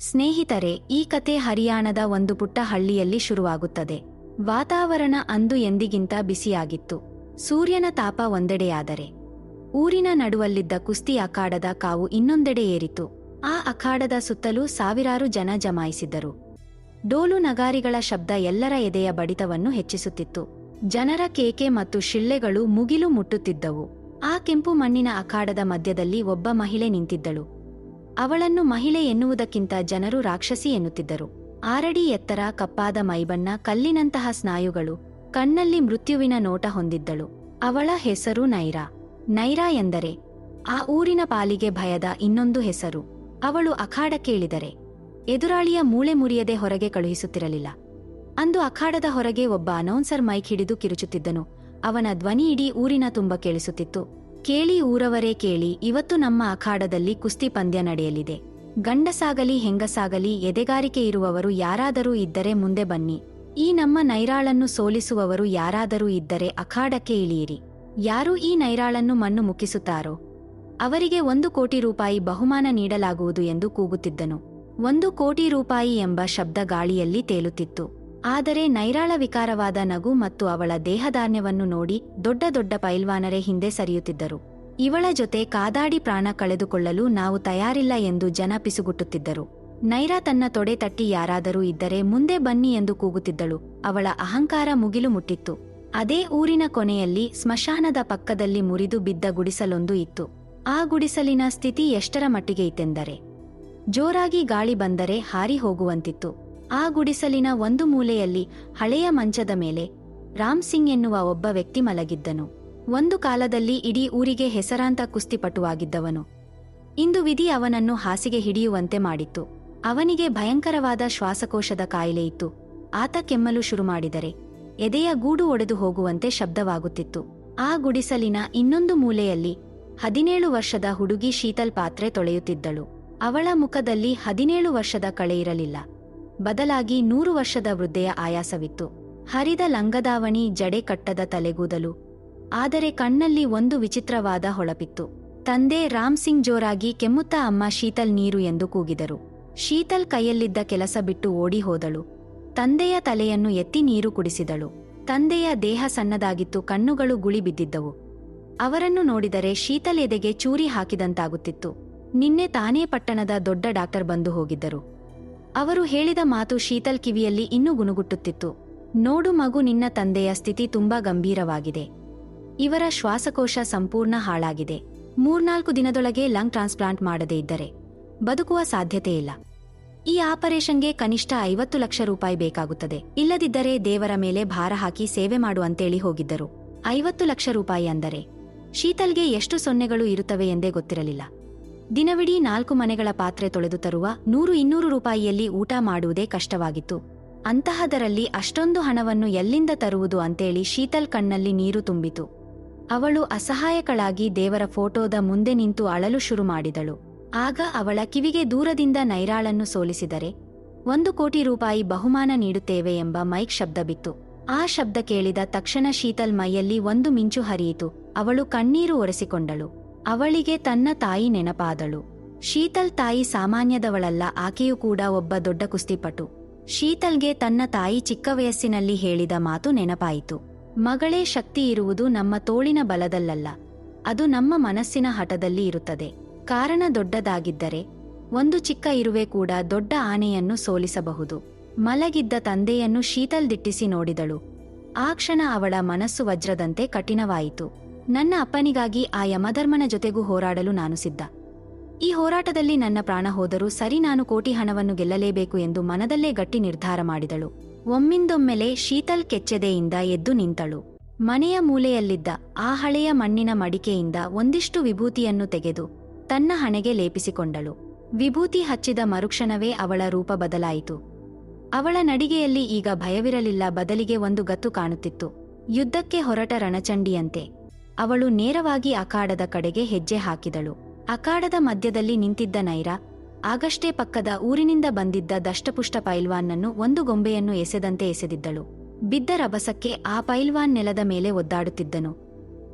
ಸ್ನೇಹಿತರೆ, ಈ ಕತೆ ಹರಿಯಾಣದ ಒಂದು ಪುಟ್ಟ ಹಳ್ಳಿಯಲ್ಲಿ ಶುರುವಾಗುತ್ತದೆ. ವಾತಾವರಣ ಅಂದು ಎಂದಿಗಿಂತ ಬಿಸಿಯಾಗಿತ್ತು. ಸೂರ್ಯನ ತಾಪ ಒಂದೆಡೆಯಾದರೆ. ಊರಿನ ನಡುವಲ್ಲಿದ್ದ ಕುಸ್ತಿ ಅಖಾಡದ ಕಾವು ಇನ್ನೊಂದೆಡೆ ಏರಿತು. ಆ ಅಖಾಡದ ಸುತ್ತಲೂ ಸಾವಿರಾರು ಜನ ಜಮಾಯಿಸಿದ್ದರು. ಡೋಲು ನಗಾರಿಗಳ ಶಬ್ದ ಎಲ್ಲರ ಎದೆಯ ಬಡಿತವನ್ನು ಹೆಚ್ಚಿಸುತ್ತಿತ್ತು. ಜನರ ಕೇಕೆ ಮತ್ತು ಶಿಳ್ಳೆಗಳು ಮುಗಿಲು ಮುಟ್ಟುತ್ತಿದ್ದವು. ಆ ಕೆಂಪು ಮಣ್ಣಿನ ಅಖಾಡದ ಮಧ್ಯದಲ್ಲಿ ಒಬ್ಬ ಮಹಿಳೆ ನಿಂತಿದ್ದಳು. ಅವಳನ್ನು ಮಹಿಳೆ ಎನ್ನುವುದಕ್ಕಿಂತ ಜನರು ರಾಕ್ಷಸಿ ಎನ್ನುತ್ತಿದ್ದರು. ಆರಡಿ ಎತ್ತರ ಕಪ್ಪಾದ ಮೈಬಣ್ಣ ಕಲ್ಲಿನಂತಹ ಸ್ನಾಯುಗಳು, ಕಣ್ಣಲ್ಲಿ ಮೃತ್ಯುವಿನ ನೋಟ ಹೊಂದಿದ್ದಳು. ಅವಳ ಹೆಸರು ನೈರಾ. ನೈರಾ ಎಂದರೆ, ಆ ಊರಿನ ಪಾಲಿಗೆ ಭಯದ ಇನ್ನೊಂದು ಹೆಸರು. ಅವಳು ಅಖಾಡ ಕೇಳಿದರೆ, ಎದುರಾಳಿಯ ಮೂಳೆ ಮುರಿಯದೆ ಹೊರಗೆ ಕಳುಹಿಸುತ್ತಿರಲಿಲ್ಲ. ಅಂದು ಅಖಾಡದ ಹೊರಗೆ ಒಬ್ಬ ಅನೌನ್ಸರ್ ಮೈಕ್ ಹಿಡಿದು ಕಿರುಚುತ್ತಿದ್ದನು. ಅವನ ಧ್ವನಿ ಇಡೀ ಊರಿನ ತುಂಬ ಕೇಳಿಸುತ್ತಿತ್ತು. ಕೇಳಿ ಊರವರೇ ಕೇಳಿ, ಇವತ್ತು ನಮ್ಮ ಅಖಾಡದಲ್ಲಿ ಕುಸ್ತಿ ಪಂದ್ಯ ನಡೆಯಲಿದೆ. ಗಂಡಸಾಗಲಿ, ಹೆಂಗಸಾಗಲಿ, ಎದೆಗಾರಿಕೆ ಇರುವವರು ಯಾರಾದರೂ ಇದ್ದರೆ ಮುಂದೆ ಬನ್ನಿ. ಈ ನಮ್ಮ ನೈರಾಳನ್ನು ಸೋಲಿಸುವವರು ಯಾರಾದರೂ ಇದ್ದರೆ ಅಖಾಡಕ್ಕೆ ಇಳಿಯಿರಿ. ಯಾರು ಈ ನೈರಾಳನ್ನು ಮಣ್ಣು ಮುಕ್ಕಿಸುತ್ತಾರೋ? ಅವರಿಗೆ ಒಂದು ಕೋಟಿ ರೂಪಾಯಿ ಬಹುಮಾನ ನೀಡಲಾಗುವುದು ಎಂದು ಕೂಗುತ್ತಿದ್ದನು. ಒಂದು ಕೋಟಿ ರೂಪಾಯಿ ಎಂಬ ಶಬ್ದ ಗಾಳಿಯಲ್ಲಿ ತೇಲುತ್ತಿತ್ತು. ಆದರೆ ನೈರಾಳ ವಿಕಾರವಾದ ನಗು ಮತ್ತು ಅವಳ ದೇಹಧಾನ್ಯವನ್ನು ನೋಡಿ ದೊಡ್ಡ ದೊಡ್ಡ ಪೈಲ್ವಾನರೇ ಹಿಂದೆ ಸರಿಯುತ್ತಿದ್ದರು. ಇವಳ ಜೊತೆ ಕಾದಾಡಿ ಪ್ರಾಣ ಕಳೆದುಕೊಳ್ಳಲು ನಾವು ತಯಾರಿಲ್ಲ ಎಂದು ಜನ ಪಿಸುಗುಟ್ಟುತ್ತಿದ್ದರು. ನೈರಾ ತನ್ನ ತೊಡೆ ತಟ್ಟಿ ಯಾರಾದರೂ ಇದ್ದರೆ ಮುಂದೆ ಬನ್ನಿ ಎಂದು ಕೂಗುತ್ತಿದ್ದಳು. ಅವಳ ಅಹಂಕಾರ ಮುಗಿಲು ಮುಟ್ಟಿತ್ತು. ಅದೇ ಊರಿನ ಕೊನೆಯಲ್ಲಿ ಸ್ಮಶಾನದ ಪಕ್ಕದಲ್ಲಿ ಮುರಿದು ಬಿದ್ದ ಗುಡಿಸಲೊಂದು ಇತ್ತು. ಆ ಗುಡಿಸಲಿನ ಸ್ಥಿತಿ ಎಷ್ಟರ ಮಟ್ಟಿಗೆ ಇತ್ತೆಂದರೆ? ಜೋರಾಗಿ ಗಾಳಿ ಬಂದರೆ ಹಾರಿ ಹೋಗುವಂತಿತ್ತು. ಆ ಗುಡಿಸಲಿನ ಒಂದು ಮೂಲೆಯಲ್ಲಿ ಹಳೆಯ ಮಂಚದ ಮೇಲೆ ರಾಮ್ ಸಿಂಗ್ ಎನ್ನುವ ಒಬ್ಬ ವ್ಯಕ್ತಿ ಮಲಗಿದ್ದನು. ಒಂದು ಕಾಲದಲ್ಲಿ ಇಡೀ ಊರಿಗೆ ಹೆಸರಾಂತ ಕುಸ್ತಿಪಟುವಾಗಿದ್ದವನು. ಇಂದು ವಿಧಿ ಅವನನ್ನು ಹಾಸಿಗೆ ಹಿಡಿಯುವಂತೆ ಮಾಡಿತ್ತು. ಅವನಿಗೆ ಭಯಂಕರವಾದ ಶ್ವಾಸಕೋಶದ ಕಾಯಿಲೆ ಇತ್ತು. ಆತ ಕೆಮ್ಮಲು ಶುರು ಮಾಡಿದರೆ, ಎದೆಯ ಗೂಡು ಒಡೆದು ಹೋಗುವಂತೆ ಶಬ್ದವಾಗುತ್ತಿತ್ತು. ಆ ಗುಡಿಸಲಿನ ಇನ್ನೊಂದು ಮೂಲೆಯಲ್ಲಿ ಹದಿನೇಳು ವರ್ಷದ ಹುಡುಗಿ ಶೀತಲ್ ಪಾತ್ರೆ ತೊಳೆಯುತ್ತಿದ್ದಳು. ಅವಳ ಮುಖದಲ್ಲಿ ಹದಿನೇಳು ವರ್ಷದ ಕಳೆ ಇರಲಿಲ್ಲ. ಬದಲಾಗಿ ನೂರು ವರ್ಷದ ವೃದ್ಧೆಯ ಆಯಾಸವಿತ್ತು. ಹರಿದ ಲಂಗದಾವಣಿ ಜಡೆ ಕಟ್ಟದ ತಲೆಗೂದಲು, ಆದರೆ ಕಣ್ಣಲ್ಲಿ ಒಂದು ವಿಚಿತ್ರವಾದ ಹೊಳಪಿತ್ತು. ತಂದೆ ರಾಮ್ ಸಿಂಗ್ ಜೋರಾಗಿ ಕೆಮ್ಮುತ್ತಾ ಅಮ್ಮ ಶೀತಲ್ ನೀರು ಎಂದು ಕೂಗಿದರು. ಶೀತಲ್ ಕೈಯಲ್ಲಿದ್ದ ಕೆಲಸ ಬಿಟ್ಟು ಓಡಿ ಹೋದಳು. ತಂದೆಯ ತಲೆಯನ್ನು ಎತ್ತಿ ನೀರು ಕುಡಿಸಿದಳು. ತಂದೆಯ ದೇಹ ಸಣ್ಣದಾಗಿತ್ತು, ಕಣ್ಣುಗಳು ಗುಳಿ ಬಿದ್ದಿದ್ದವು. ಅವರನ್ನು ನೋಡಿದರೆ ಶೀತಲ್ ಎದೆಗೆ ಚೂರಿ ಹಾಕಿದಂತಾಗುತ್ತಿತ್ತು. ನಿನ್ನೆ ತಾನೇ ಪಟ್ಟಣದ ದೊಡ್ಡ ಡಾಕ್ಟರ್ ಬಂದು ಹೋಗಿದ್ದರು. ಅವರು ಹೇಳಿದ ಮಾತು ಶೀತಲ್ ಕಿವಿಯಲ್ಲಿ ಇನ್ನೂ ಗುನುಗುಟ್ಟುತ್ತಿತ್ತು ನೋಡು ಮಗು ನಿನ್ನ ತಂದೆಯ ಸ್ಥಿತಿ ತುಂಬಾ ಗಂಭೀರವಾಗಿದೆ. ಇವರ ಶ್ವಾಸಕೋಶ ಸಂಪೂರ್ಣ ಹಾಳಾಗಿದೆ. ಮೂರ್ನಾಲ್ಕು ದಿನದೊಳಗೆ ಲಂಗ್ ಟ್ರಾನ್ಸ್ಪ್ಲಾಂಟ್ ಮಾಡದೇ ಇದ್ದರೆ ಬದುಕುವ ಸಾಧ್ಯತೆ ಇಲ್ಲ. ಈ ಆಪರೇಷನ್ಗೆ ಕನಿಷ್ಠ ಐವತ್ತು ಲಕ್ಷ ರೂಪಾಯಿ ಬೇಕಾಗುತ್ತದೆ. ಇಲ್ಲದಿದ್ದರೆ ದೇವರ ಮೇಲೆ ಭಾರ ಹಾಕಿ ಸೇವೆ ಮಾಡು ಅಂತೇಳಿ ಹೋಗಿದ್ದರು. ಐವತ್ತು ಲಕ್ಷ ರೂಪಾಯಿ ಅಂದರೆ ಶೀತಲ್ಗೆ ಎಷ್ಟು ಸೊನ್ನೆಗಳು ಇರುತ್ತವೆ ಎಂದೇ ಗೊತ್ತಿರಲಿಲ್ಲ. ದಿನವಿಡೀ ನಾಲ್ಕು ಮನೆಗಳ ಪಾತ್ರೆ ತೊಳೆದು ತರುವ ನೂರು ಇನ್ನೂರು ರೂಪಾಯಿಯಲ್ಲಿ ಊಟ ಮಾಡುವುದೇ ಕಷ್ಟವಾಗಿತ್ತು. ಅಂತಹದರಲ್ಲಿ ಅಷ್ಟೊಂದು ಹಣವನ್ನು ಎಲ್ಲಿಂದ ತರುವುದು ಅಂತೇಳಿ ಶೀತಲ್ ಕಣ್ಣಲ್ಲಿ ನೀರು ತುಂಬಿತು. ಅವಳು ಅಸಹಾಯಕಳಾಗಿ ದೇವರ ಫೋಟೋದ ಮುಂದೆ ನಿಂತು ಅಳಲು ಶುರು ಮಾಡಿದಳು. ಆಗ ಅವಳ ಕಿವಿಗೆ ದೂರದಿಂದ ನೈರಾಳನ್ನು ಸೋಲಿಸಿದರೆ, ಒಂದು ಕೋಟಿ ರೂಪಾಯಿ ಬಹುಮಾನ ನೀಡುತ್ತೇವೆ ಎಂಬ ಮೈಕ್ ಶಬ್ದ ಬಿತ್ತು. ಆ ಶಬ್ದ ಕೇಳಿದ ತಕ್ಷಣ ಶೀತಲ್ ಮೈಯಲ್ಲಿ ಒಂದು ಮಿಂಚು ಹರಿಯಿತು. ಅವಳು ಕಣ್ಣೀರು ಒರೆಸಿಕೊಂಡಳು. ಅವಳಿಗೆ ತನ್ನ ತಾಯಿ ನೆನಪಾದಳು. ಶೀತಲ್ ತಾಯಿ ಸಾಮಾನ್ಯದವಳಲ್ಲ, ಆಕೆಯೂ ಕೂಡ ಒಬ್ಬ ದೊಡ್ಡ ಕುಸ್ತಿಪಟು. ಶೀತಲ್ಗೆ ತನ್ನ ತಾಯಿ ಚಿಕ್ಕ ವಯಸ್ಸಿನಲ್ಲಿ ಹೇಳಿದ ಮಾತು ನೆನಪಾಯಿತು. ಮಗಳೇ ಶಕ್ತಿ ಇರುವುದು ನಮ್ಮ ತೋಳಿನ ಬಲದಲ್ಲಲ್ಲ, ಅದು ನಮ್ಮ ಮನಸ್ಸಿನ ಹಠದಲ್ಲಿ ಇರುತ್ತದೆ. ಕಾರಣ ದೊಡ್ಡದಾಗಿದ್ದರೆ, ಒಂದು ಚಿಕ್ಕ ಇರುವೆ ಕೂಡ ದೊಡ್ಡ ಆನೆಯನ್ನು ಸೋಲಿಸಬಹುದು. ಮಲಗಿದ್ದ ತಂದೆಯನ್ನು ಶೀತಲ್ ದಿಟ್ಟಿಸಿ ನೋಡಿದಳು. ಆ ಕ್ಷಣ ಅವಳ ಮನಸ್ಸು ವಜ್ರದಂತೆ ಕಠಿಣವಾಯಿತು. ನನ್ನ ಅಪ್ಪನಿಗಾಗಿ ಆ ಯಮಧರ್ಮನ ಜೊತೆಗೂ ಹೋರಾಡಲು ನಾನು ಸಿದ್ಧ. ಈ ಹೋರಾಟದಲ್ಲಿ ನನ್ನ ಪ್ರಾಣ ಹೋದರೂ ಸರಿ ನಾನು ಕೋಟಿ ಹಣವನ್ನು ಗೆಲ್ಲಲೇಬೇಕು ಎಂದು ಮನದಲ್ಲೇ ಗಟ್ಟಿ ನಿರ್ಧಾರ ಮಾಡಿದಳು. ಒಮ್ಮಿಂದೊಮ್ಮೆಲೆ ಶೀತಲ್ ಕೆಚ್ಚೆದೆಯಿಂದ ಎದ್ದು ನಿಂತಳು. ಮನೆಯ ಮೂಲೆಯಲ್ಲಿದ್ದ ಆ ಹಳೆಯ ಮಣ್ಣಿನ ಮಡಿಕೆಯಿಂದ ಒಂದಿಷ್ಟು ವಿಭೂತಿಯನ್ನು ತೆಗೆದು ತನ್ನ ಹಣೆಗೆ ಲೇಪಿಸಿಕೊಂಡಳು. ವಿಭೂತಿ ಹಚ್ಚಿದ ಮರುಕ್ಷಣವೇ ಅವಳ ರೂಪ ಬದಲಾಯಿತು. ಅವಳ ನಡಿಗೆಯಲ್ಲಿ ಈಗ ಭಯವಿರಲಿಲ್ಲ, ಬದಲಿಗೆ ಒಂದು ಗತ್ತು ಕಾಣುತ್ತಿತ್ತು. ಯುದ್ಧಕ್ಕೆ ಹೊರಟ ರಣಚಂಡಿಯಂತೆ. ಅವಳು ನೇರವಾಗಿ ಅಖಾಡದ ಕಡೆಗೆ ಹೆಜ್ಜೆ ಹಾಕಿದಳು. ಅಖಾಡದ ಮಧ್ಯದಲ್ಲಿ ನಿಂತಿದ್ದ ನೈರಾ, ಆಗಷ್ಟೇ ಪಕ್ಕದ ಊರಿನಿಂದ ಬಂದಿದ್ದ ದಷ್ಟಪುಷ್ಟ ಪೈಲ್ವಾನ್ನನ್ನು ಒಂದು ಗೊಂಬೆಯನ್ನು ಎಸೆದಂತೆ ಎಸೆದಿದ್ದಳು. ಬಿದ್ದ ರಭಸಕ್ಕೆ ಆ ಪೈಲ್ವಾನ್ ನೆಲದ ಮೇಲೆ ಒದ್ದಾಡುತ್ತಿದ್ದನು.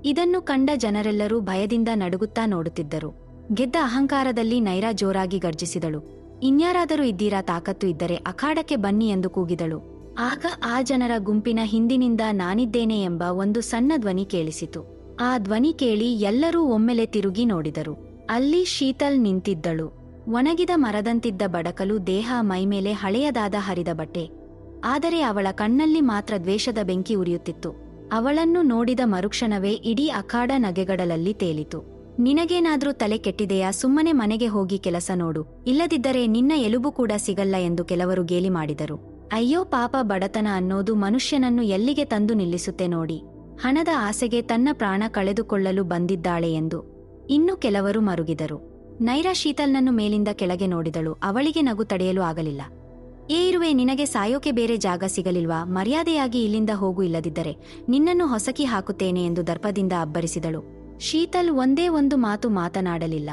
ಇದನ್ನು ಕಂಡ ಜನರೆಲ್ಲರೂ ಭಯದಿಂದ ನಡುಗುತ್ತಾ ನೋಡುತ್ತಿದ್ದರು. ಗೆದ್ದ ಅಹಂಕಾರದಲ್ಲಿ ನೈರಾ ಜೋರಾಗಿ ಗರ್ಜಿಸಿದಳು. ಇನ್ಯಾರಾದರೂ ಇದ್ದೀರಾ ತಾಕತ್ತು ಇದ್ದರೆ ಅಖಾಡಕ್ಕೆ ಬನ್ನಿ ಎಂದು ಕೂಗಿದಳು. ಆಗ ಆ ಜನರ ಗುಂಪಿನ ಹಿಂದಿನಿಂದ ನಾನಿದ್ದೇನೆ ಎಂಬ ಒಂದು ಸಣ್ಣ ಧ್ವನಿ ಕೇಳಿಸಿತು. ಆ ಧ್ವನಿ ಕೇಳಿ ಎಲ್ಲರೂ ಒಮ್ಮೆಲೆ ತಿರುಗಿ ನೋಡಿದರು. ಅಲ್ಲಿ ಶೀತಲ್ ನಿಂತಿದ್ದಳು. ಒಣಗಿದ ಮರದಂತಿದ್ದ ಬಡಕಲು ದೇಹ ಮೈಮೇಲೆ ಹಳೆಯದಾದ ಹರಿದ ಬಟ್ಟೆ. ಆದರೆ ಅವಳ ಕಣ್ಣಲ್ಲಿ ಮಾತ್ರ ದ್ವೇಷದ ಬೆಂಕಿ ಉರಿಯುತ್ತಿತ್ತು. ಅವಳನ್ನು ನೋಡಿದ ಮರುಕ್ಷಣವೇ ಇಡೀ ಅಖಾಡ ನಗೆಗಡಲಲ್ಲಿ ತೇಲಿತು. ನಿನಗೇನಾದ್ರೂ ತಲೆ ಕೆಟ್ಟಿದೆಯಾ? ಸುಮ್ಮನೆ ಮನೆಗೆ ಹೋಗಿ ಕೆಲಸ ನೋಡು. ಇಲ್ಲದಿದ್ದರೆ ನಿನ್ನ ಎಲುಬು ಕೂಡ ಸಿಗಲ್ಲ ಎಂದು ಕೆಲವರು ಗೇಲಿ ಮಾಡಿದರು. ಅಯ್ಯೋ ಪಾಪ ಬಡತನ ಅನ್ನೋದು ಮನುಷ್ಯನನ್ನು ಎಲ್ಲಿಗೆ ತಂದು ನಿಲ್ಲಿಸುತ್ತೆ ನೋಡಿ. ಹಣದ ಆಸೆಗೆ ತನ್ನ ಪ್ರಾಣ ಕಳೆದುಕೊಳ್ಳಲು ಬಂದಿದ್ದಾಳೆ ಎಂದು. ಇನ್ನು ಕೆಲವರು ಮರುಗಿದರು. ನೈರಾ ಶೀತಲ್ನನ್ನು ಮೇಲಿಂದ ಕೆಳಗೆ ನೋಡಿದಳು. ಅವಳಿಗೆ ನಗು ತಡೆಯಲು ಆಗಲಿಲ್ಲ. ಏ ಇರುವೆ, ನಿನಗೆ ಸಾಯೋಕೆ ಬೇರೆ ಜಾಗ ಸಿಗಲಿಲ್ವಾ? ಮರ್ಯಾದೆಯಾಗಿ ಇಲ್ಲಿಂದ ಹೋಗು ಇಲ್ಲದಿದ್ದರೆ ನಿನ್ನನ್ನು ಹೊಸಕಿ ಹಾಕುತ್ತೇನೆ ಎಂದು ದರ್ಪದಿಂದ ಅಬ್ಬರಿಸಿದಳು. ಶೀತಲ್ ಒಂದೇ ಒಂದು ಮಾತು ಮಾತನಾಡಲಿಲ್ಲ.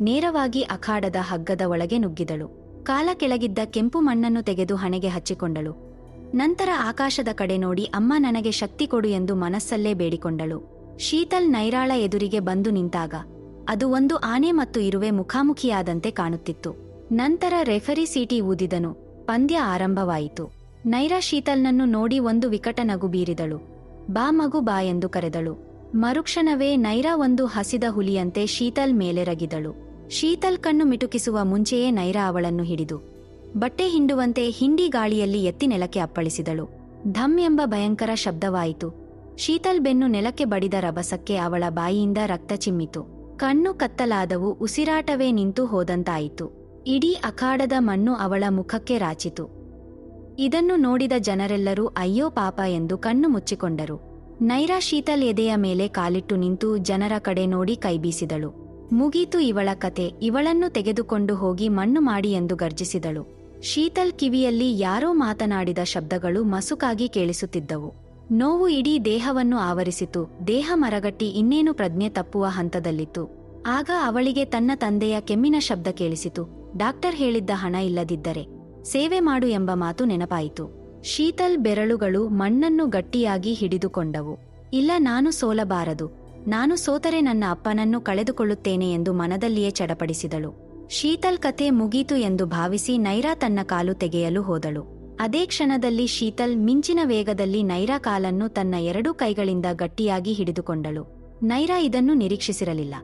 ನೇರವಾಗಿ ಅಖಾಡದ ಹಗ್ಗದ ಒಳಗೆ ನುಗ್ಗಿದಳು. ಕಾಲ ಕೆಳಗಿದ್ದ ಕೆಂಪು ಮಣ್ಣನ್ನು ತೆಗೆದು ಹಣೆಗೆ ಹಚ್ಚಿಕೊಂಡಳು. ನಂತರ ಆಕಾಶದ ಕಡೆ ನೋಡಿ, ಅಮ್ಮ ನನಗೆ ಶಕ್ತಿ ಕೊಡು ಎಂದು ಮನಸ್ಸಲ್ಲೇ ಬೇಡಿಕೊಂಡಳು. ಶೀತಲ್ ನೈರಾಳ ಎದುರಿಗೆ ಬಂದು ನಿಂತಾಗ, ಅದು ಒಂದು ಆನೆ ಮತ್ತು ಇರುವೆ ಮುಖಾಮುಖಿಯಾದಂತೆ ಕಾಣುತ್ತಿತ್ತು. ನಂತರ ರೆಫರಿ ಸೀಟಿ ಊದಿದನು, ಪಂದ್ಯ ಆರಂಭವಾಯಿತು. ನೈರಾ ಶೀತಲ್ನನ್ನು ನೋಡಿ ಒಂದು ವಿಕಟ ನಗು ಬೀರಿದಳು. ಬಾ ಮಗು ಬಾ ಎಂದು ಕರೆದಳು. ಮರುಕ್ಷಣವೇ ನೈರಾ ಒಂದು ಹಸಿದ ಹುಲಿಯಂತೆ ಶೀತಲ್ ಮೇಲೆರಗಿದಳು. ಶೀತಲ್ ಕಣ್ಣು ಮಿಟುಕಿಸುವ ಮುಂಚೆಯೇ ನೈರಾ ಅವಳನ್ನು ಹಿಡಿದು ಬಟ್ಟೆ ಹಿಂಡುವಂತೆ ಹಿಂಡಿ ಗಾಳಿಯಲ್ಲಿ ಎತ್ತಿ ನೆಲಕ್ಕೆ ಅಪ್ಪಳಿಸಿದಳು. ಧಮ್ ಎಂಬ ಭಯಂಕರ ಶಬ್ದವಾಯಿತು. ಶೀತಲ್ ಬೆನ್ನು ನೆಲಕ್ಕೆ ಬಡಿದ ರಭಸಕ್ಕೆ ಅವಳ ಬಾಯಿಯಿಂದ ರಕ್ತ ಚಿಮ್ಮಿತು. ಕಣ್ಣು ಕತ್ತಲಾದವು ಉಸಿರಾಟವೇ ನಿಂತು ಹೋದಂತಾಯಿತು. ಇಡೀ ಅಖಾಡದ ಮಣ್ಣು ಅವಳ ಮುಖಕ್ಕೆ ರಾಚಿತು. ಇದನ್ನು ನೋಡಿದ ಜನರೆಲ್ಲರೂ ಅಯ್ಯೋ ಪಾಪ ಎಂದು ಕಣ್ಣು ಮುಚ್ಚಿಕೊಂಡರು. ನೈರಾ ಶೀತಲ್ ಎದೆಯ ಮೇಲೆ ಕಾಲಿಟ್ಟು ನಿಂತು ಜನರ ಕಡೆ ನೋಡಿ ಕೈಬೀಸಿದಳು ಮುಗೀತು ಇವಳ ಕತೆ. ಇವಳನ್ನು ತೆಗೆದುಕೊಂಡು ಹೋಗಿ ಮಣ್ಣು ಮಾಡಿ ಎಂದು ಗರ್ಜಿಸಿದಳು. ಶೀತಲ್ ಕಿವಿಯಲ್ಲಿ ಯಾರೋ ಮಾತನಾಡಿದ ಶಬ್ದಗಳು ಮಸುಕಾಗಿ ಕೇಳಿಸುತ್ತಿದ್ದವು. ನೋವು ಇಡೀ ದೇಹವನ್ನು ಆವರಿಸಿತು. ದೇಹ ಮರಗಟ್ಟಿ ಇನ್ನೇನು ಪ್ರಜ್ಞೆ ತಪ್ಪುವ ಹಂತದಲ್ಲಿತ್ತು. ಆಗ ಅವಳಿಗೆ ತನ್ನ ತಂದೆಯ ಕೆಮ್ಮಿನ ಶಬ್ದ ಕೇಳಿಸಿತು. ಡಾಕ್ಟರ್ ಹೇಳಿದ್ದ ಹಣ ಇಲ್ಲದಿದ್ದರೆ ಸೇವೆ ಮಾಡು ಎಂಬ ಮಾತು ನೆನಪಾಯಿತು. ಶೀತಲ್ ಬೆರಳುಗಳು ಮಣ್ಣನ್ನು ಗಟ್ಟಿಯಾಗಿ ಹಿಡಿದುಕೊಂಡವು. ಇಲ್ಲ, ನಾನು ಸೋಲಬಾರದು. ನಾನು ಸೋತರೆ ನನ್ನ ಅಪ್ಪನನ್ನು ಕಳೆದುಕೊಳ್ಳುತ್ತೇನೆ ಎಂದು ಮನದಲ್ಲಿಯೇ ಚಡಪಡಿಸಿದಳು. ಶೀತಲ್ ಕಥೆ ಮುಗೀತು ಎಂದು ಭಾವಿಸಿ ನೈರಾ ತನ್ನ ಕಾಲು ತೆಗೆಯಲು ಹೋದಳು. ಅದೇ ಕ್ಷಣದಲ್ಲಿ ಶೀತಲ್ ಮಿಂಚಿನ ವೇಗದಲ್ಲಿ ನೈರಾ ಕಾಲನ್ನು ತನ್ನ ಎರಡೂ ಕೈಗಳಿಂದ ಗಟ್ಟಿಯಾಗಿ ಹಿಡಿದುಕೊಂಡಳು. ನೈರಾ ಇದನ್ನು ನಿರೀಕ್ಷಿಸಿರಲಿಲ್ಲ.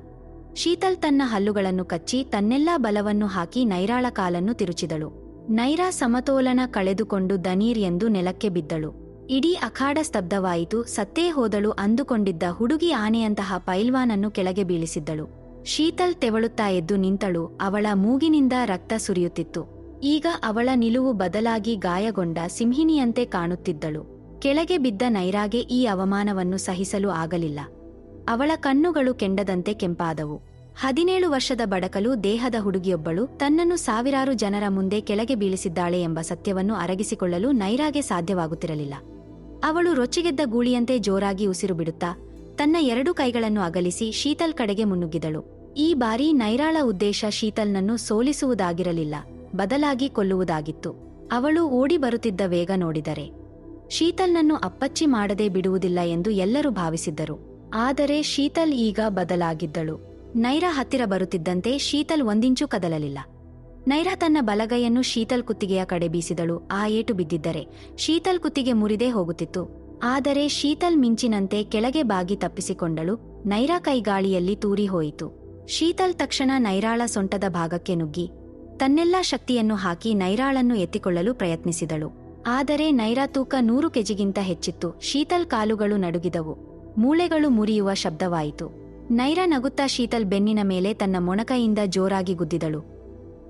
ಶೀತಲ್ ತನ್ನ ಹಲ್ಲುಗಳನ್ನು ಕಚ್ಚಿ ತನ್ನೆಲ್ಲಾ ಬಲವನ್ನು ಹಾಕಿ ನೈರಾಳ ಕಾಲನ್ನು ತಿರುಚಿದಳು. ನೈರಾ ಸಮತೋಲನ ಕಳೆದುಕೊಂಡು ದನೀರ್ ಎಂದು ನೆಲಕ್ಕೆ ಬಿದ್ದಳು. ಇಡೀ ಅಖಾಡ ಸ್ತಬ್ಧವಾಯಿತು, ಸತ್ತೇ ಹೋದಳು ಅಂದುಕೊಂಡಿದ್ದ ಹುಡುಗಿ ಆನೆಯಂತಹ ಪೈಲ್ವಾನನ್ನು ಕೆಳಗೆ ಬೀಳಿಸಿದ್ದಳು. ಶೀತಲ್ ತೆವಳುತ್ತಾ ಎದ್ದು ನಿಂತಳು, ಅವಳ ಮೂಗಿನಿಂದ ರಕ್ತ ಸುರಿಯುತ್ತಿತ್ತು. ಈಗ ಅವಳ ನಿಲುವು ಬದಲಾಗಿ ಗಾಯಗೊಂಡ ಸಿಂಹಿನಿಯಂತೆ ಕಾಣುತ್ತಿದ್ದಳು. ಕೆಳಗೆ ಬಿದ್ದ ನೈರಾಗೆ ಈ ಅವಮಾನವನ್ನು ಸಹಿಸಲು ಆಗಲಿಲ್ಲ. ಅವಳ ಕಣ್ಣುಗಳು ಕೆಂಡದಂತೆ ಕೆಂಪಾದವು. ಹದಿನೇಳು ವರ್ಷದ ಬಡಕಲು ದೇಹದ ಹುಡುಗಿಯೊಬ್ಬಳು, ತನ್ನನ್ನು ಸಾವಿರಾರು ಜನರ ಮುಂದೆ ಕೆಳಗೆ ಬೀಳಿಸಿದ್ದಾಳೆ ಎಂಬ ಸತ್ಯವನ್ನು ಅರಗಿಸಿಕೊಳ್ಳಲು ನೈರಾಗೆ ಸಾಧ್ಯವಾಗುತ್ತಿರಲಿಲ್ಲ. ಅವಳು ರೊಚ್ಚಿಗೆದ್ದ ಗೂಳಿಯಂತೆ ಜೋರಾಗಿ ಉಸಿರು ಬಿಡುತ್ತಾ ತನ್ನ ಎರಡು ಕೈಗಳನ್ನು ಅಗಲಿಸಿ ಶೀತಲ್ ಕಡೆಗೆ ಮುನ್ನುಗ್ಗಿದಳು. ಈ ಬಾರಿ ನೈರಾಳ ಉದ್ದೇಶ ಶೀತಲ್ನನ್ನು ಸೋಲಿಸುವುದಾಗಿರಲಿಲ್ಲ, ಬದಲಾಗಿ ಕೊಲ್ಲುವುದಾಗಿತ್ತು. ಅವಳು ಓಡಿ ಬರುತ್ತಿದ್ದ ವೇಗ ನೋಡಿದರೆ. ಶೀತಲ್ನನ್ನು ಅಪ್ಪಚ್ಚಿ ಮಾಡದೆ ಬಿಡುವುದಿಲ್ಲ ಎಂದು ಎಲ್ಲರೂ ಭಾವಿಸಿದ್ದರು. ಆದರೆ ಶೀತಲ್ ಈಗ ಬದಲಾಗಿದ್ದಳು. ನೈರ ಹತ್ತಿರ ಬರುತ್ತಿದ್ದಂತೆ ಶೀತಲ್ ಒಂದಿಂಚು ಕದಲಲಿಲ್ಲ. ನೈರ ತನ್ನ ಬಲಗೈಯನ್ನು ಶೀತಲ್ ಕುತ್ತಿಗೆಯ ಕಡೆ ಬೀಸಿದಳು. ಆ ಏಟು ಬಿದ್ದಿದ್ದರೆ ಶೀತಲ್ ಕುತ್ತಿಗೆ ಮುರಿದೇ ಹೋಗುತ್ತಿತ್ತು. ಆದರೆ ಶೀತಲ್ ಮಿಂಚಿನಂತೆ ಕೆಳಗೆ ಬಾಗಿ ತಪ್ಪಿಸಿಕೊಂಡಳು. ನೈರಾ ಕೈಗಾಳಿಯಲ್ಲಿ ತೂರಿ ಹೋಯಿತು. ಶೀತಲ್ ತಕ್ಷಣ ನೈರಾಳ ಸೊಂಟದ ಭಾಗಕ್ಕೆ ನುಗ್ಗಿ. ತನ್ನೆಲ್ಲಾ ಶಕ್ತಿಯನ್ನು ಹಾಕಿ ನೈರಾಳನ್ನು ಎತ್ತಿಕೊಳ್ಳಲು ಪ್ರಯತ್ನಿಸಿದಳು. ಆದರೆ ನೈರಾ ತೂಕ ನೂರು ಕೆಜಿಗಿಂತ ಹೆಚ್ಚಿತ್ತು. ಶೀತಲ್ ಕಾಲುಗಳು ನಡುಗಿದವು. ಮೂಳೆಗಳು ಮುರಿಯುವ ಶಬ್ದವಾಯಿತು. ನೈರಾ ನಗುತ್ತಾ ಶೀತಲ್ ಬೆನ್ನಿನ ಮೇಲೆ ತನ್ನ ಮೊಣಕೈಯಿಂದ ಜೋರಾಗಿ ಗುದ್ದಿದಳು.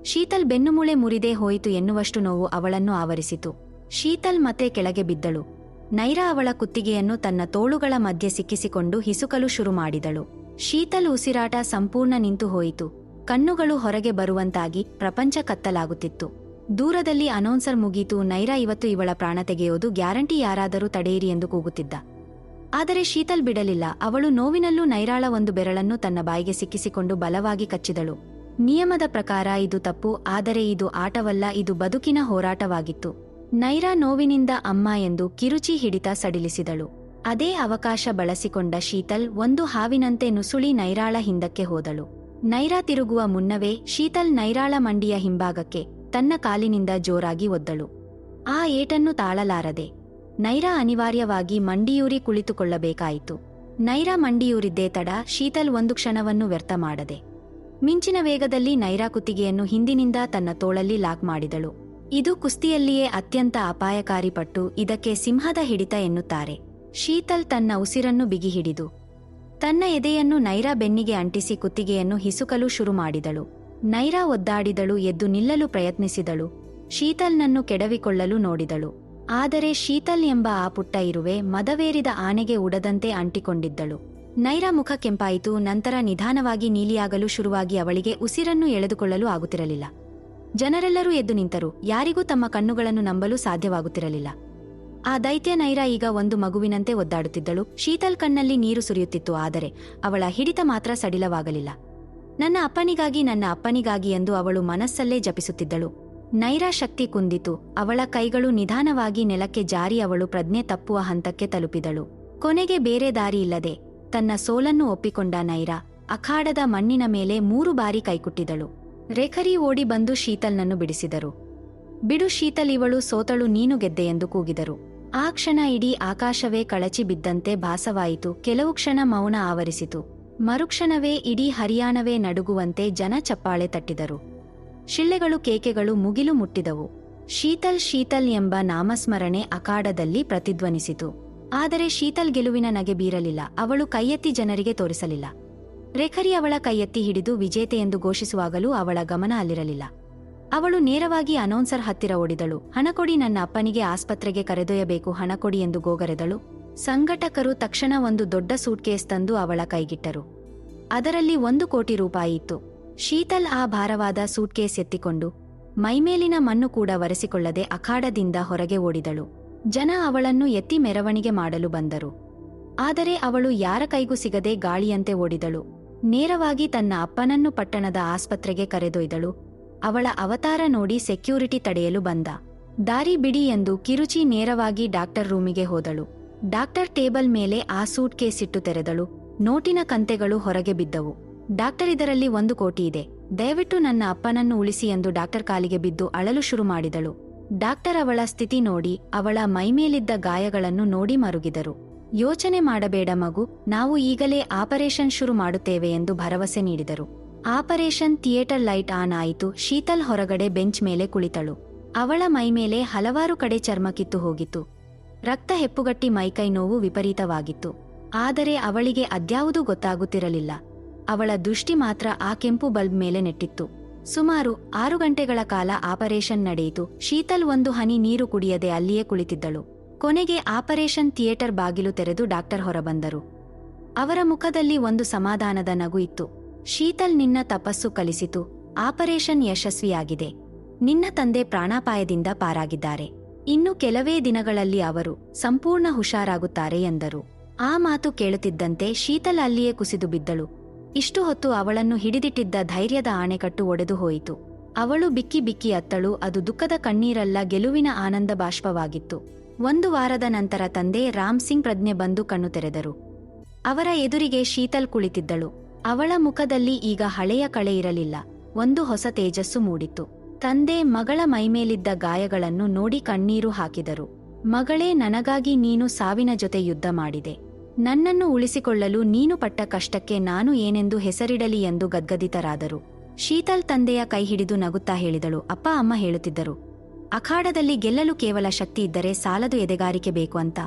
ಶೀತಲ್ ಬೆನ್ನುಮೂಳೆ ಮುರಿದೇ ಹೋಯಿತು ಎನ್ನುವಷ್ಟು ನೋವು ಅವಳನ್ನು ಆವರಿಸಿತು. ಶೀತಲ್ ಮತ್ತೆ ಕೆಳಗೆ ಬಿದ್ದಳು. ನೈರಾ ಅವಳ ಕುತ್ತಿಗೆಯನ್ನು ತನ್ನ ತೋಳುಗಳ ಮಧ್ಯೆ ಸಿಕ್ಕಿಸಿಕೊಂಡು ಹಿಸುಕಲು ಶುರು ಮಾಡಿದಳು. ಶೀತಲ್ ಉಸಿರಾಟ ಸಂಪೂರ್ಣ ನಿಂತು ಹೋಯಿತು. ಕಣ್ಣುಗಳು ಹೊರಗೆ ಬರುವಂತಾಗಿ ಪ್ರಪಂಚ ಕತ್ತಲಾಗುತ್ತಿತ್ತು. ದೂರದಲ್ಲಿ ಅನೌನ್ಸರ್ ಮುಗೀತು. ನೈರಾ ಇವತ್ತು ಇವಳ ಪ್ರಾಣ ತೆಗೆಯೋದು ಗ್ಯಾರಂಟಿ ಯಾರಾದರೂ ತಡೆಯಿರಿ ಎಂದು ಕೂಗುತ್ತಿದ್ದ. ಆದರೆ ಶೀತಲ್ ಬಿಡಲಿಲ್ಲ. ಅವಳು ನೋವಿನಲ್ಲೂ ನೈರಾಳ ಒಂದು ಬೆರಳನ್ನು ತನ್ನ ಬಾಯಿಗೆ ಸಿಕ್ಕಿಸಿಕೊಂಡು ಬಲವಾಗಿ ಕಚ್ಚಿದಳು. ನಿಯಮದ ಪ್ರಕಾರ ಇದು ತಪ್ಪು, ಆದರೆ ಇದು ಆಟವಲ್ಲ, ಇದು ಬದುಕಿನ ಹೋರಾಟವಾಗಿತ್ತು. ನೈರಾ ನೋವಿನಿಂದ ಅಮ್ಮ ಎಂದು ಕಿರುಚಿ ಹಿಡಿತ ಸಡಿಲಿಸಿದಳು. ಅದೇ ಅವಕಾಶ ಬಳಸಿಕೊಂಡ ಶೀತಲ್ ಒಂದು ಹಾವಿನಂತೆ ನುಸುಳಿ ನೈರಾಳ ಹಿಂದಕ್ಕೆ ಹೋದಳು. ನೈರಾ ತಿರುಗುವ ಮುನ್ನವೇ ಶೀತಲ್ ನೈರಾಳ ಮಂಡಿಯ ಹಿಂಭಾಗಕ್ಕೆ ತನ್ನ ಕಾಲಿನಿಂದ ಜೋರಾಗಿ ಒದ್ದಳು. ಆ ಏಟನ್ನು ತಾಳಲಾರದೆ. ನೈರಾ ಅನಿವಾರ್ಯವಾಗಿ ಮಂಡಿಯೂರಿ ಕುಳಿತುಕೊಳ್ಳಬೇಕಾಯಿತು. ನೈರಾ ಮಂಡಿಯೂರಿದ್ದೇ ತಡ ಶೀತಲ್ ಒಂದು ಕ್ಷಣವನ್ನು ವ್ಯರ್ಥ ಮಾಡದೆ. ಮಿಂಚಿನ ವೇಗದಲ್ಲಿ ನೈರಾ ಕುತ್ತಿಗೆಯನ್ನು ಹಿಂದಿನಿಂದ ತನ್ನ ತೋಳಲ್ಲಿ ಲಾಕ್ ಮಾಡಿದಳು. ಇದು ಕುಸ್ತಿಯಲ್ಲಿಯೇ ಅತ್ಯಂತ ಅಪಾಯಕಾರಿ ಪಟ್ಟು ಇದಕ್ಕೆ ಸಿಂಹದ ಹಿಡಿತ ಎನ್ನುತ್ತಾರೆ. ಶೀತಲ್ ತನ್ನ ಉಸಿರನ್ನು ಬಿಗಿಹಿಡಿದು. ತನ್ನ ಎದೆಯನ್ನು ನೈರಾ ಬೆನ್ನಿಗೆ ಅಂಟಿಸಿ ಕುತ್ತಿಗೆಯನ್ನು ಹಿಸುಕಲು ಶುರು ಮಾಡಿದಳು. ನೈರಾ ಒದ್ದಾಡಿದಳು, ಎದ್ದು ನಿಲ್ಲಲು ಪ್ರಯತ್ನಿಸಿದಳು. ಶೀತಲ್ನನ್ನು ಕೆಡವಿಕೊಳ್ಳಲು ನೋಡಿದಳು. ಆದರೆ ಶೀತಲ್ ಎಂಬ ಆ ಪುಟ್ಟ ಇರುವೆ ಮದವೇರಿದ ಆನೆಗೆ ಉಡದಂತೆ ಅಂಟಿಕೊಂಡಿದ್ದಳು. ನೈರಾ ಮುಖ ಕೆಂಪಾಯಿತು, ನಂತರ ನಿಧಾನವಾಗಿ ನೀಲಿಯಾಗಲು ಶುರುವಾಗಿ ಅವಳಿಗೆ ಉಸಿರನ್ನು ಎಳೆದುಕೊಳ್ಳಲು ಆಗುತ್ತಿರಲಿಲ್ಲ. ಜನರೆಲ್ಲರೂ ಎದ್ದು ನಿಂತರು. ಯಾರಿಗೂ ತಮ್ಮ ಕಣ್ಣುಗಳನ್ನು ನಂಬಲು ಸಾಧ್ಯವಾಗುತ್ತಿರಲಿಲ್ಲ. ಆ ದೈತ್ಯ ನೈರ ಈಗ ಒಂದು ಮಗುವಿನಂತೆ ಒದ್ದಾಡುತ್ತಿದ್ದಳು. ಶೀತಲ್ ಕಣ್ಣಲ್ಲಿ ನೀರು ಸುರಿಯುತ್ತಿತ್ತು, ಆದರೆ ಅವಳ ಹಿಡಿತ ಮಾತ್ರ ಸಡಿಲವಾಗಲಿಲ್ಲ. ನನ್ನ ಅಪ್ಪನಿಗಾಗಿ ನನ್ನ ಅಪ್ಪನಿಗಾಗಿ ಎಂದು ಅವಳು ಮನಸ್ಸಲ್ಲೇ ಜಪಿಸುತ್ತಿದ್ದಳು. ನೈರ ಶಕ್ತಿ ಕುಂದಿತು. ಅವಳ ಕೈಗಳು ನಿಧಾನವಾಗಿ ನೆಲಕ್ಕೆ ಜಾರಿ ಅವಳು ಪ್ರಜ್ಞೆ ತಪ್ಪುವ ಹಂತಕ್ಕೆ ತಲುಪಿದಳು. ಕೊನೆಗೆ ಬೇರೆ ದಾರಿ ಇಲ್ಲದೆ ತನ್ನ ಸೋಲನ್ನು ಒಪ್ಪಿಕೊಂಡ ನೈರ ಅಖಾಡದ ಮಣ್ಣಿನ ಮೇಲೆ ಮೂರು ಬಾರಿ ಕೈಕುಟ್ಟಿದಳು. ರೇಖರಿ ಓಡಿ ಬಂದು ಶೀತಲ್ನನ್ನು ಬಿಡಿಸಿದರು. ಬಿಡು ಶೀತಲ್, ಇವಳು ಸೋತಳು, ನೀನು ಗೆದ್ದೆ, ಎಂದು ಕೂಗಿದರು. ಆ ಕ್ಷಣ ಇಡೀ ಆಕಾಶವೇ ಕಳಚಿ ಬಿದ್ದಂತೆ ಭಾಸವಾಯಿತು. ಕೆಲವು ಕ್ಷಣ ಮೌನ ಆವರಿಸಿತು. ಮರುಕ್ಷಣವೇ ಇಡೀ ಹರಿಯಾಣವೇ ನಡುಗುವಂತೆ ಜನ ಚಪ್ಪಾಳೆ ತಟ್ಟಿದರು. ಶಿಳ್ಳೆಗಳು ಕೇಕೆಗಳು ಮುಗಿಲು ಮುಟ್ಟಿದವು. ಶೀತಲ್ ಶೀತಲ್ ಎಂಬ ನಾಮಸ್ಮರಣೆ ಅಖಾಡದಲ್ಲಿ ಪ್ರತಿಧ್ವನಿಸಿತು. ಆದರೆ ಶೀತಲ್ ಗೆಲುವಿನ ನಗೆ ಬೀರಲಿಲ್ಲ. ಅವಳು ಕೈಯೆತ್ತಿ ಜನರಿಗೆ ತೋರಿಸಲಿಲ್ಲ. ರೇಖರಿ ಅವಳ ಕೈಯೆತ್ತಿ ಹಿಡಿದು ವಿಜೇತೆ ಎಂದು ಘೋಷಿಸುವಾಗಲೂ ಅವಳ ಗಮನ ಅಲ್ಲಿರಲಿಲ್ಲ. ಅವಳು ನೇರವಾಗಿ ಅನೌನ್ಸರ್ ಹತ್ತಿರ ಓಡಿದಳು. ಹಣಕೊಡಿ ನನ್ನ ಅಪ್ಪನಿಗೆ ಆಸ್ಪತ್ರೆಗೆ ಕರೆದೊಯ್ಯಬೇಕು ಹಣಕೊಡಿ ಎಂದು ಗೋಗರೆದಳು. ಸಂಘಟಕರು ತಕ್ಷಣ ಒಂದು ದೊಡ್ಡ ಸೂಟ್ಕೇಸ್ ತಂದು ಅವಳ ಕೈಗಿಟ್ಟರು. ಅದರಲ್ಲಿ ಒಂದು ಕೋಟಿ ರೂಪಾಯಿ ಇತ್ತು. ಶೀತಲ್ ಆ ಭಾರವಾದ ಸೂಟ್ಕೇಸ್ ಎತ್ತಿಕೊಂಡು ಮೈಮೇಲಿನ ಮಣ್ಣು ಕೂಡ ಒರೆಸಿಕೊಳ್ಳದೆ ಅಖಾಡದಿಂದ ಹೊರಗೆ ಓಡಿದಳು. ಜನ ಅವಳನ್ನು ಎತ್ತಿ ಮೆರವಣಿಗೆ ಮಾಡಲು ಬಂದರು. ಆದರೆ ಅವಳು ಯಾರ ಕೈಗೂ ಸಿಗದೆ ಗಾಳಿಯಂತೆ ಓಡಿದಳು. ನೇರವಾಗಿ ತನ್ನ ಅಪ್ಪನನ್ನು ಪಟ್ಟಣದ ಆಸ್ಪತ್ರೆಗೆ ಕರೆದೊಯ್ದಳು. ಅವಳ ಅವತಾರ ನೋಡಿ ಸೆಕ್ಯೂರಿಟಿ ತಡೆಯಲು ಬಂದ. ದಾರಿ ಬಿಡಿ ಎಂದು ಕಿರುಚಿ ನೇರವಾಗಿ ಡಾಕ್ಟರ್ ರೂಮಿಗೆ ಹೋದಳು. ಡಾಕ್ಟರ್ ಟೇಬಲ್ ಮೇಲೆ ಆ ಸೂಟ್ ಕೇಸ್ ಇಟ್ಟು ತೆರೆದಳು. ನೋಟಿನ ಕಂತೆಗಳು ಹೊರಗೆ ಬಿದ್ದವು. ಡಾಕ್ಟರ್ ಇದರಲ್ಲಿ ಒಂದು ಕೋಟಿ ಇದೆ. ದಯವಿಟ್ಟು ನನ್ನ ಅಪ್ಪನನ್ನು ಉಳಿಸಿ ಎಂದು ಡಾಕ್ಟರ್ ಕಾಲಿಗೆ ಬಿದ್ದು ಅಳಲು ಶುರು ಮಾಡಿದಳು. ಡಾಕ್ಟರ್ ಅವಳ ಸ್ಥಿತಿ ನೋಡಿ ಅವಳ ಮೈಮೇಲಿದ್ದ ಗಾಯಗಳನ್ನು ನೋಡಿ ಮರುಗಿದರು. ಯೋಚನೆ ಮಾಡಬೇಡ ಮಗು, ನಾವು ಈಗಲೇ ಆಪರೇಷನ್ ಶುರು ಮಾಡುತ್ತೇವೆ ಎಂದು ಭರವಸೆ ನೀಡಿದರು. ಆಪರೇಷನ್ ಥಿಯೇಟರ್ ಲೈಟ್ ಆನ್ ಆಯಿತು, ಶೀತಲ್ ಹೊರಗಡೆ ಬೆಂಚ್ ಮೇಲೆ ಕುಳಿತಳು. ಅವಳ ಮೈಮೇಲೆ ಹಲವಾರು ಕಡೆ ಚರ್ಮ ಕಿತ್ತು ಹೋಗಿತ್ತು. ರಕ್ತ ಹೆಪ್ಪುಗಟ್ಟಿ ಮೈಕೈ ನೋವು ವಿಪರೀತವಾಗಿತ್ತು. ಆದರೆ ಅವಳಿಗೆ ಅದ್ಯಾವುದೂ ಗೊತ್ತಾಗುತ್ತಿರಲಿಲ್ಲ. ಅವಳ ದೃಷ್ಟಿ ಮಾತ್ರ ಆ ಕೆಂಪು ಬಲ್ಬ್ ಮೇಲೆ ನೆಟ್ಟಿತ್ತು. ಸುಮಾರು ಆರು ಗಂಟೆಗಳ ಕಾಲ ಆಪರೇಷನ್ ನಡೆಯಿತು, ಶೀತಲ್ ಒಂದು ಹನಿ ನೀರು ಕುಡಿಯದೆ ಅಲ್ಲಿಯೇ ಕುಳಿತಿದ್ದಳು. ಕೊನೆಗೆ ಆಪರೇಷನ್ ಥಿಯೇಟರ್ ಬಾಗಿಲು ತೆರೆದು ಡಾಕ್ಟರ್ ಹೊರಬಂದರು. ಅವರ ಮುಖದಲ್ಲಿ ಒಂದು ಸಮಾಧಾನದ ನಗು ಇತ್ತು. ಶೀತಲ್ ನಿನ್ನ ತಪಸ್ಸು ಕಲಿಸಿತು. ಆಪರೇಷನ್ ಯಶಸ್ವಿಯಾಗಿದೆ. ನಿನ್ನ ತಂದೆ ಪ್ರಾಣಾಪಾಯದಿಂದ ಪಾರಾಗಿದ್ದಾರೆ. ಇನ್ನು ಕೆಲವೇ ದಿನಗಳಲ್ಲಿ ಅವರು ಸಂಪೂರ್ಣ ಹುಷಾರಾಗುತ್ತಾರೆ ಎಂದರು. ಆ ಮಾತು ಕೇಳುತ್ತಿದ್ದಂತೆ ಶೀತಲ್ ಅಲ್ಲಿಯೇ ಕುಸಿದು ಬಿದ್ದಳು. ಇಷ್ಟು ಹೊತ್ತು ಅವಳನ್ನು ಹಿಡಿದಿಟ್ಟಿದ್ದ ಧೈರ್ಯದ ಆಣೆಕಟ್ಟು ಒಡೆದು ಹೋಯಿತು. ಅವಳು ಬಿಕ್ಕಿ ಬಿಕ್ಕಿ ಅತ್ತಳು. ಅದು ದುಃಖದ ಕಣ್ಣೀರಲ್ಲ ಗೆಲುವಿನ ಆನಂದ ಬಾಷ್ಪವಾಗಿತ್ತು. ಒಂದು ವಾರದ ನಂತರ ತಂದೆ ರಾಮ್ ಸಿಂಗ್ ಪ್ರಜ್ಞೆ ಬಂದು ಕಣ್ಣು ತೆರೆದರು. ಅವರ ಎದುರಿಗೆ ಶೀತಲ್ ಕುಳಿತಿದ್ದಳು. ಅವಳ ಮುಖದಲ್ಲಿ ಈಗ ಹಳೆಯ ಕಳೆ ಇರಲಿಲ್ಲ. ಒಂದು ಹೊಸ ತೇಜಸ್ಸು ಮೂಡಿತ್ತು. ತಂದೆ ಮಗಳ ಮೈಮೇಲಿದ್ದ ಗಾಯಗಳನ್ನು ನೋಡಿ ಕಣ್ಣೀರು ಹಾಕಿದರು. ಮಗಳೇ ನನಗಾಗಿ ನೀನು ಸಾವಿನ ಜೊತೆ ಯುದ್ಧ ಮಾಡಿದೆ. ನನ್ನನ್ನು ಉಳಿಸಿಕೊಳ್ಳಲು ನೀನು ಪಟ್ಟ ಕಷ್ಟಕ್ಕೆ ನಾನು ಏನೆಂದು ಹೆಸರಿಡಲಿ ಎಂದು ಗದ್ಗದಿತರಾದರು. ಶೀತಲ್ ತಂದೆಯ ಕೈ ಹಿಡಿದು ನಗುತ್ತಾ ಹೇಳಿದಳು. ಅಪ್ಪ, ಅಮ್ಮ ಹೇಳುತ್ತಿದ್ದರು. ಅಖಾಡದಲ್ಲಿ ಗೆಲ್ಲಲು ಕೇವಲ ಶಕ್ತಿ ಇದ್ದರೆ ಸಾಲದು ಎದೆಗಾರಿಕೆ ಬೇಕು ಅಂತ.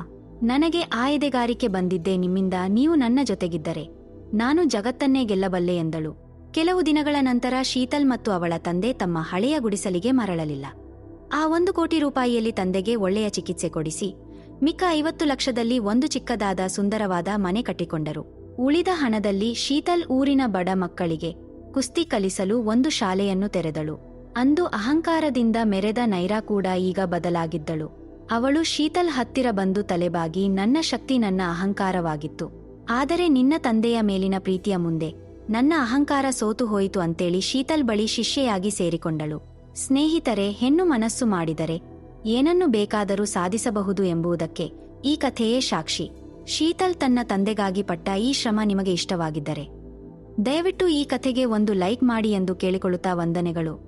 ನನಗೆ ಆ ಎದೆಗಾರಿಕೆ ಬಂದಿದ್ದೆ ನಿಮ್ಮಿಂದ ನೀವು ನನ್ನ ಜೊತೆಗಿದ್ದರೆ. ನಾನು ಜಗತ್ತನ್ನೇ ಗೆಲ್ಲಬಲ್ಲೆ ಎಂದಳು. ಕೆಲವು ದಿನಗಳ ನಂತರ ಶೀತಲ್ ಮತ್ತು ಅವಳ ತಂದೆ ತಮ್ಮ ಹಳೆಯ ಗುಡಿಸಲಿಗೆ ಮರಳಲಿಲ್ಲ. ಆ ಒಂದು ಕೋಟಿ ರೂಪಾಯಿಯಲ್ಲಿ ತಂದೆಗೆ ಒಳ್ಳೆಯ ಚಿಕಿತ್ಸೆ ಕೊಡಿಸಿ, ಮಿಕ್ಕ ಐವತ್ತು ಲಕ್ಷದಲ್ಲಿ ಒಂದು ಚಿಕ್ಕದಾದ ಸುಂದರವಾದ ಮನೆ ಕಟ್ಟಿಕೊಂಡರು. ಉಳಿದ ಹಣದಲ್ಲಿ ಶೀತಲ್ ಊರಿನ ಬಡ ಮಕ್ಕಳಿಗೆ ಕುಸ್ತಿ ಕಲಿಸಲು ಒಂದು ಶಾಲೆಯನ್ನು ತೆರೆದಳು. ಅಂದು ಅಹಂಕಾರದಿಂದ ಮೆರೆದ ನೈರಾ ಕೂಡ ಈಗ ಬದಲಾಗಿದ್ದಳು. ಅವಳು ಶೀತಲ್ ಹತ್ತಿರ ಬಂದು ತಲೆಬಾಗಿ, ನನ್ನ ಶಕ್ತಿ ನನ್ನ ಅಹಂಕಾರವಾಗಿತ್ತು. ಆದರೆ ನಿನ್ನ ತಂದೆಯ ಮೇಲಿನ ಪ್ರೀತಿಯ ಮುಂದೆ. ನನ್ನ ಅಹಂಕಾರ ಸೋತು ಹೋಯಿತು ಅಂತೇಳಿ ಶೀತಲ್ ಬಳಿ ಶಿಷ್ಯೆಯಾಗಿ ಸೇರಿಕೊಂಡಳು. ಸ್ನೇಹಿತರೆ, ಹೆಣ್ಣು ಮನಸ್ಸು ಮಾಡಿದರೆ ಏನನ್ನು ಬೇಕಾದರೂ ಸಾಧಿಸಬಹುದು ಎಂಬುದಕ್ಕೆ ಈ ಕಥೆಯೇ ಸಾಕ್ಷಿ. ಶೀತಲ್ ತನ್ನ ತಂದೆಗಾಗಿ ಪಟ್ಟ ಈ ಶ್ರಮ ನಿಮಗೆ ಇಷ್ಟವಾಗಿದ್ದರೆ. ದಯವಿಟ್ಟು ಈ ಕಥೆಗೆ ಒಂದು ಲೈಕ್ ಮಾಡಿ ಎಂದು ಕೇಳಿಕೊಳ್ಳುತ್ತಾ ವಂದನೆಗಳು.